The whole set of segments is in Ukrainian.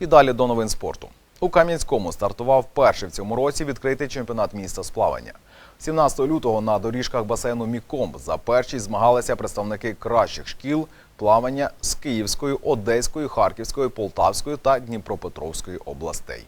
І далі до новин спорту. У Кам'янському стартував перший в цьому році відкритий чемпіонат міста з плавання. 17 лютого на доріжках басейну Мікомб за першість змагалися представники кращих шкіл плавання з Київської, Одеської, Харківської, Полтавської та Дніпропетровської областей.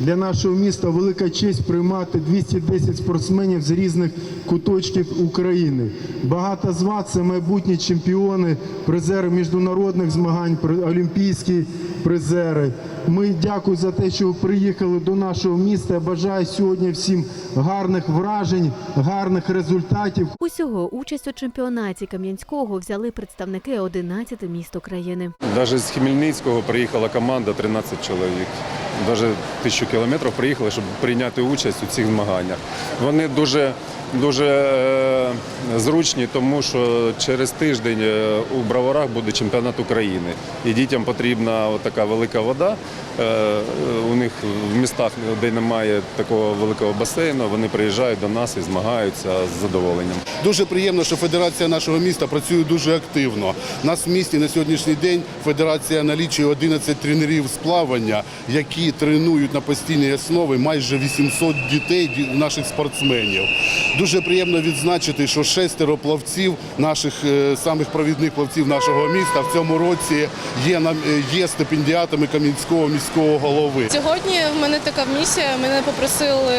Для нашого міста велика честь приймати 210 спортсменів з різних куточків України. Багато з вас це майбутні чемпіони, призери міжнародних змагань, олімпійські призери. Ми дякую за те, що ви приїхали до нашого міста. Я бажаю сьогодні всім гарних вражень, гарних результатів. Усього участь у чемпіонаті Кам'янського взяли представники 11 міст України. Навіть з Хмельницького приїхала команда 13 чоловік. Навіть тисячу кілометрів приїхали, щоб прийняти участь у цих змаганнях. Вони дуже, дуже е, зручні, тому що через тиждень е, у Броварах буде чемпіонат України. І дітям потрібна така велика вода. Е, у них в містах, де немає такого великого басейну, вони приїжджають до нас і змагаються з задоволенням. Дуже приємно, що федерація нашого міста працює дуже активно. У нас в місті на сьогоднішній день федерація налічує 11 тренерів з плавання, які тренують на постійній основі майже 800 дітей, наших спортсменів. Дуже приємно відзначити, що шестеро плавців, наших е, самих провідних плавців нашого міста в цьому році є, е, є стипендіатами Кам'янського міського голови. Сьогодні в мене така місія. Мене попросили,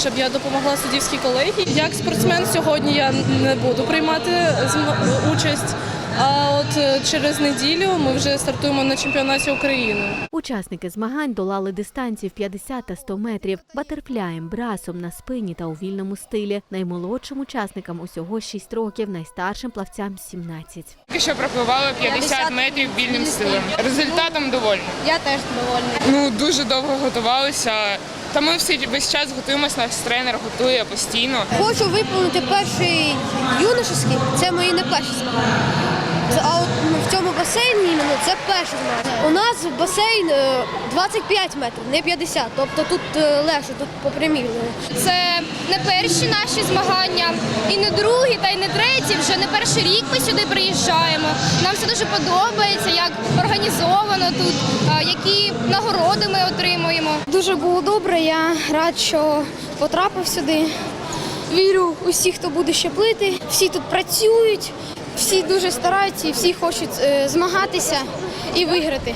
щоб я допомогла суддівській колегії. Як спортсмен сьогодні я не буду приймати участь. А от е, через неділю ми вже стартуємо на чемпіонаті України. Учасники змагань долали дистанції в 50 та 100 метрів, батерфляєм, брасом на спині та у вільному стилі. Наймолодшим учасникам усього 6 років, найстаршим плавцям 17. Тільки що пропливали 50 метрів вільним стилем. Результатом довольна. Я теж довольна. Ну дуже довго готувалися. Та ми всі весь час готуємося, наш тренер готує постійно. Хочу виповнити перший юношеський, це мої не перші змагання. А от в цьому басейні іменно це перше змагання. У нас басейн е, 25 метрів, не 50. Тобто тут е, легше, тут по. Це не перші наші змагання, і не другі, та й не треті. Вже не перший рік ми сюди приїжджаємо. Нам все дуже подобається, як організовано тут, які нагороди ми отримуємо. Дуже було добре. Я рад, що потрапив сюди. Вірю у всіх, хто буде ще плити. Всі тут працюють, всі дуже стараються, і всі хочуть е, змагатися і виграти.